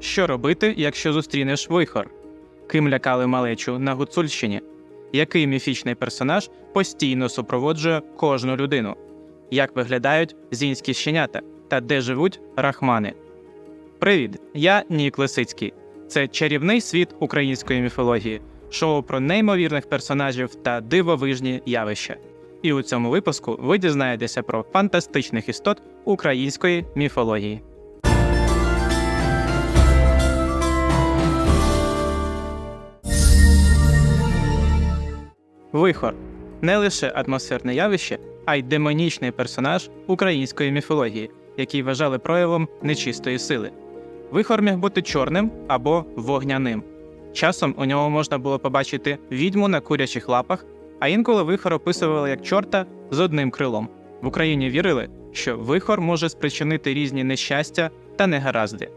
Що робити, якщо зустрінеш вихор? Ким лякали малечу на Гуцульщині? Який міфічний персонаж постійно супроводжує кожну людину? Як виглядають зінські щенята та де живуть рахмани? Привіт! Я Нік Лисицький. Це чарівний світ української міфології, шоу про неймовірних персонажів та дивовижні явища. І у цьому випуску ви дізнаєтеся про фантастичних істот української міфології. Вихор не лише атмосферне явище, а й демонічний персонаж української міфології, який вважали проявом нечистої сили. Вихор міг бути чорним або вогняним. Часом у нього можна було побачити відьму на курячих лапах, а інколи вихор описували як чорта з одним крилом. В Україні вірили, що вихор може спричинити різні нещастя та негаразди.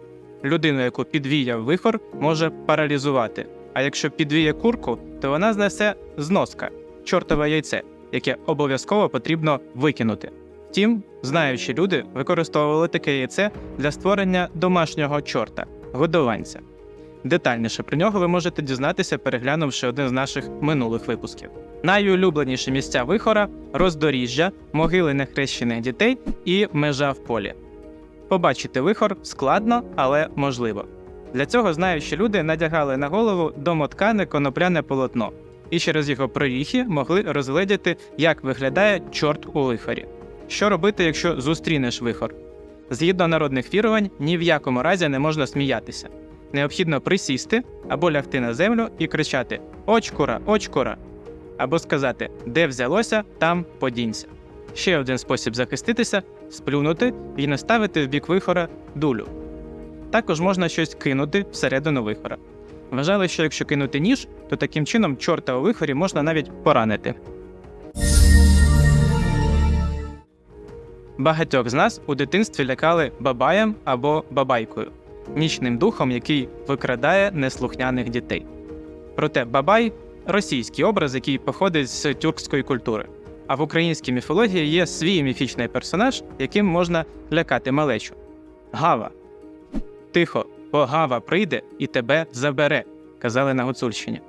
Людину, яку підвіяв вихор, може паралізувати. А якщо підвіє курку, то вона знесе зноска чортове яйце, яке обов'язково потрібно викинути. Втім, знаючі люди використовували таке яйце для створення домашнього чорта годованця. Детальніше про нього ви можете дізнатися, переглянувши один з наших минулих випусків. Найулюбленіші місця вихора роздоріжжя, могили нехрещених дітей і межа в полі. Побачити вихор складно, але можливо. Для цього знаючі люди надягали на голову домоткане конопляне полотно, і через його проріхи могли розгледіти, як виглядає чорт у вихорі. Що робити, якщо зустрінеш вихор? Згідно народних вірувань, ні в якому разі не можна сміятися. Необхідно присісти або лягти на землю і кричати Очкура, очкура! або сказати Де взялося, там подінься. Ще один спосіб захиститися сплюнути і наставити в бік вихора дулю. Також можна щось кинути всередину вихора. Вважали, що якщо кинути ніж, то таким чином чорта у вихорі можна навіть поранити. Багатьох з нас у дитинстві лякали бабаєм або бабайкою, нічним духом, який викрадає неслухняних дітей. Проте бабай російський образ, який походить з тюркської культури. А в українській міфології є свій міфічний персонаж, яким можна лякати малечу Гава. Тихо, бо Гава прийде і тебе забере, казали на Гуцульщині.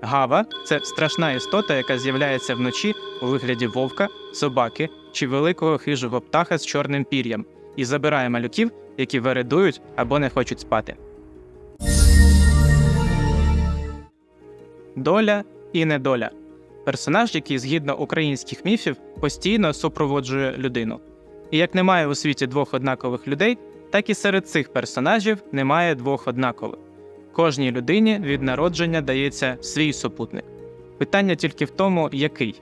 Гава це страшна істота, яка з'являється вночі у вигляді вовка, собаки чи великого хижого птаха з чорним пір'ям і забирає малюків, які вередують або не хочуть спати. Доля і недоля персонаж, який згідно українських міфів постійно супроводжує людину. І як немає у світі двох однакових людей, так і серед цих персонажів немає двох однакових. Кожній людині від народження дається свій супутник. Питання тільки в тому, який.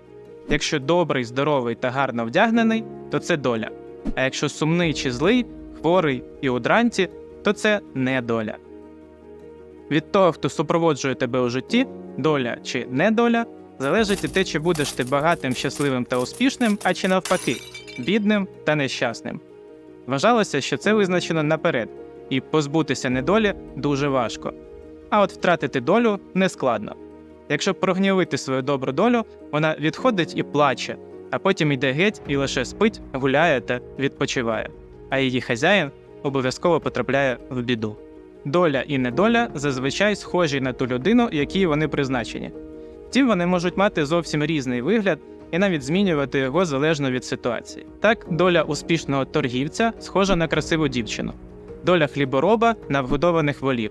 Якщо добрий, здоровий та гарно вдягнений, то це доля. А якщо сумний чи злий, хворий і у дранці, то це не доля. Від того, хто супроводжує тебе у житті, доля чи недоля, залежить і те, чи будеш ти багатим, щасливим та успішним, а чи навпаки, бідним та нещасним. Вважалося, що це визначено наперед, і позбутися недолі дуже важко. А от втратити долю нескладно. Якщо прогнівити свою добру долю, вона відходить і плаче, а потім йде геть і лише спить, гуляє та відпочиває, а її хазяїн обов'язково потрапляє в біду. Доля і недоля зазвичай схожі на ту людину, якій вони призначені. Втім, вони можуть мати зовсім різний вигляд і навіть змінювати його залежно від ситуації. Так, доля успішного торгівця схожа на красиву дівчину, доля хлібороба на вгодованих волів,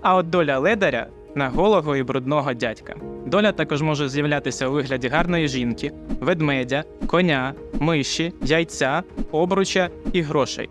а от доля ледаря на голого і брудного дядька. Доля також може з'являтися у вигляді гарної жінки, ведмедя, коня, миші, яйця, обруча і грошей.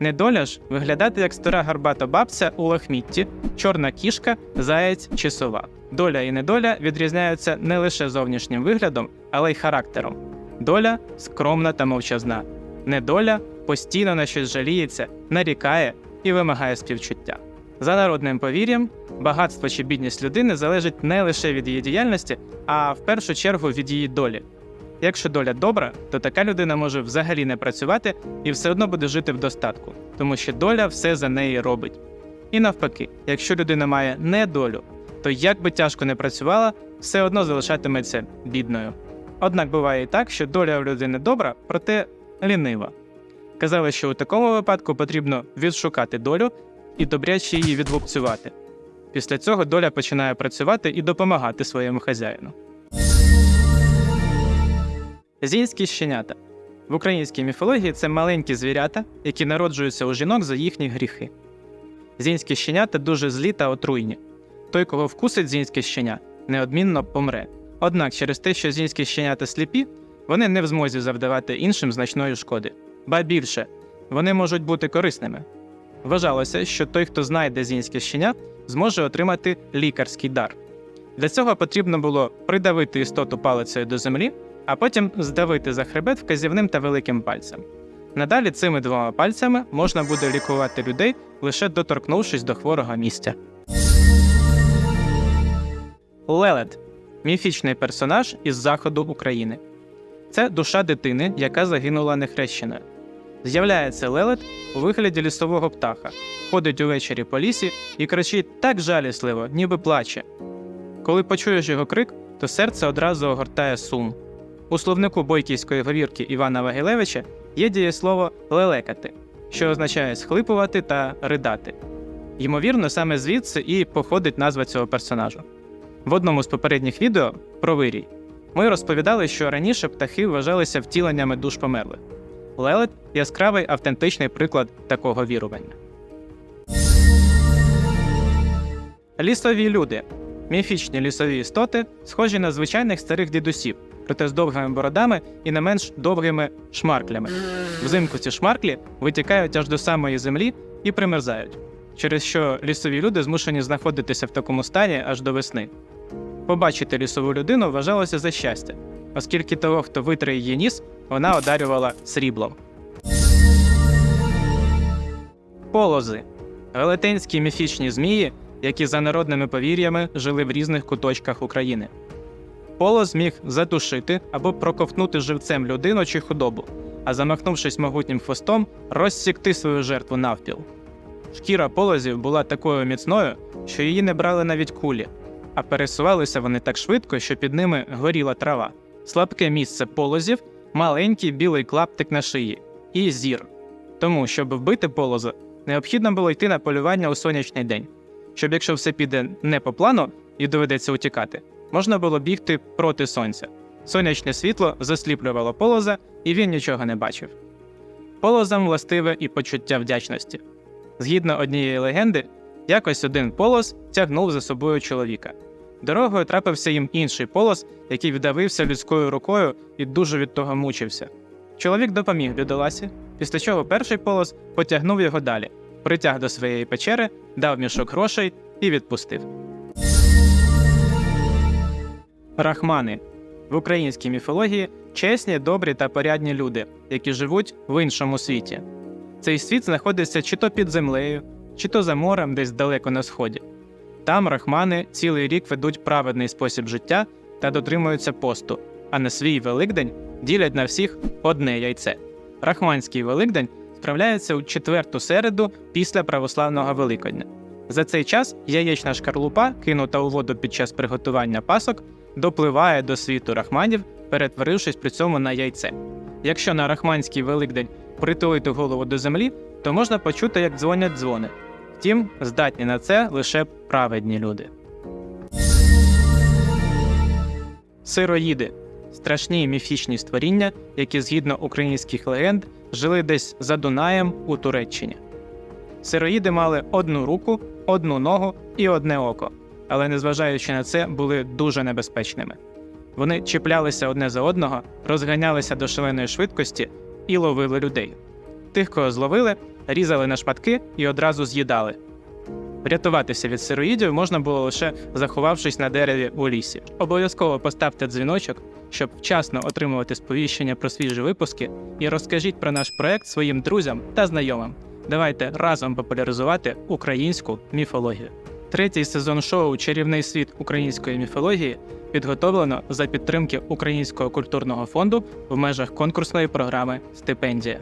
Недоля ж виглядати як стара гарбата бабця у лахмітті, чорна кішка, заєць чи сова. Доля і недоля відрізняються не лише зовнішнім виглядом, але й характером. Доля скромна та мовчазна. Недоля постійно на щось жаліється, нарікає і вимагає співчуття. За народним повір'ям, багатство чи бідність людини залежить не лише від її діяльності, а в першу чергу від її долі. Якщо доля добра, то така людина може взагалі не працювати і все одно буде жити в достатку, тому що доля все за неї робить. І навпаки, якщо людина має недолю, то як би тяжко не працювала, все одно залишатиметься бідною. Однак буває і так, що доля у людини добра, проте лінива. Казали, що у такому випадку потрібно відшукати долю і добряче її відлупцювати. Після цього доля починає працювати і допомагати своєму хазяїну. Зінські щенята. В українській міфології це маленькі звірята, які народжуються у жінок за їхні гріхи. Зінські щенята дуже злі та отруйні. Той, кого вкусить зінське щеня, неодмінно помре. Однак через те, що зінські щенята сліпі, вони не в змозі завдавати іншим значної шкоди. Ба більше, вони можуть бути корисними. Вважалося, що той, хто знайде зінське щеня, зможе отримати лікарський дар. Для цього потрібно було придавити істоту палицею до землі, а потім здавити за хребет вказівним та великим пальцем. Надалі цими двома пальцями можна буде лікувати людей, лише доторкнувшись до хворого місця. Лелет міфічний персонаж із заходу України. Це душа дитини, яка загинула нехрещеною. З'являється лелет у вигляді лісового птаха, ходить увечері по лісі і кричить так жалісливо, ніби плаче. Коли почуєш його крик, то серце одразу огортає сум. У словнику бойківської говірки Івана Вагилевича є дієслово лелекати, що означає схлипувати та ридати. Ймовірно, саме звідси і походить назва цього персонажу. В одному з попередніх відео про вирій ми розповідали, що раніше птахи вважалися втіленнями душ померлих. Лелет яскравий автентичний приклад такого вірування. Лісові люди міфічні лісові істоти, схожі на звичайних старих дідусів, проте з довгими бородами і не менш довгими шмарклями. Взимку ці шмарклі витікають аж до самої землі і примерзають, через що лісові люди змушені знаходитися в такому стані аж до весни. Побачити лісову людину вважалося за щастя, оскільки того, хто витре її ніс, вона одарювала сріблом. Полози велетенські міфічні змії, які за народними повір'ями жили в різних куточках України. Полоз міг задушити або проковтнути живцем людину чи худобу, а замахнувшись могутнім хвостом, розсікти свою жертву навпіл. Шкіра полозів була такою міцною, що її не брали навіть кулі, а пересувалися вони так швидко, що під ними горіла трава. Слабке місце полозів маленький білий клаптик на шиї і зір. Тому, щоб вбити полоза, необхідно було йти на полювання у сонячний день. Щоб якщо все піде не по плану і доведеться утікати, можна було бігти проти сонця. Сонячне світло засліплювало полоза, і він нічого не бачив. Полозам властиве і почуття вдячності. Згідно однієї легенди, якось один полоз тягнув за собою чоловіка. Дорогою трапився їм інший полос, який вдавився людською рукою і дуже від того мучився. Чоловік допоміг бідоласі, після чого перший полос потягнув його далі, притяг до своєї печери, дав мішок грошей і відпустив. Рахмани в українській міфології чесні, добрі та порядні люди, які живуть в іншому світі. Цей світ знаходиться чи то під землею, чи то за морем десь далеко на сході. Там рахмани цілий рік ведуть праведний спосіб життя та дотримуються посту, а на свій Великдень ділять на всіх одне яйце. Рахманський Великдень справляється у четверту середу після православного Великодня. За цей час яєчна шкарлупа, кинута у воду під час приготування пасок, допливає до світу рахманів, перетворившись при цьому на яйце. Якщо на рахманський Великдень притулити голову до землі, то можна почути, як дзвонять дзвони. Втім, здатні на це лише праведні люди. Сироїди страшні міфічні створіння, які згідно українських легенд жили десь за Дунаєм у Туреччині. Сироїди мали одну руку, одну ногу і одне око, але незважаючи на це, були дуже небезпечними. Вони чіплялися одне за одного, розганялися до шаленої швидкості і ловили людей. Тих, кого зловили, різали на шматки і одразу з'їдали. Врятуватися від сироїдів можна було лише заховавшись на дереві у лісі. Обов'язково поставте дзвіночок, щоб вчасно отримувати сповіщення про свіжі випуски, і розкажіть про наш проект своїм друзям та знайомим. Давайте разом популяризувати українську міфологію. Третій сезон шоу Чарівний світ української міфології підготовлено за підтримки Українського культурного фонду в межах конкурсної програми Стипендія.